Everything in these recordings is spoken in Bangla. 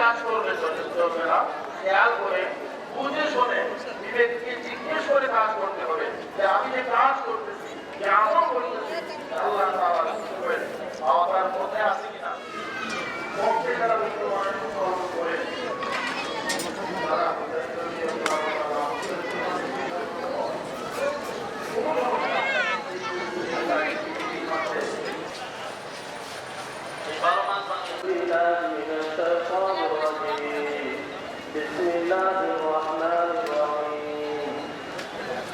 কাজ করবে যথেষ্ট হবে না খেয়াল করে বুঝে শুনে বিবেককে জিজ্ঞেস করে কাজ করতে হবে যে আমি যে কাজ করতেছি কেমন করতেছি আল্লাহ তাআলা কি করবেন আমার মধ্যে আছে কিনা পক্ষে যারা মুসলমানের মুসলমান করে তারা بالله من الشيطان الرجيم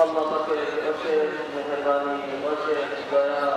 আল্লাহ পাকে এতে মেহরবানি বসে দয়া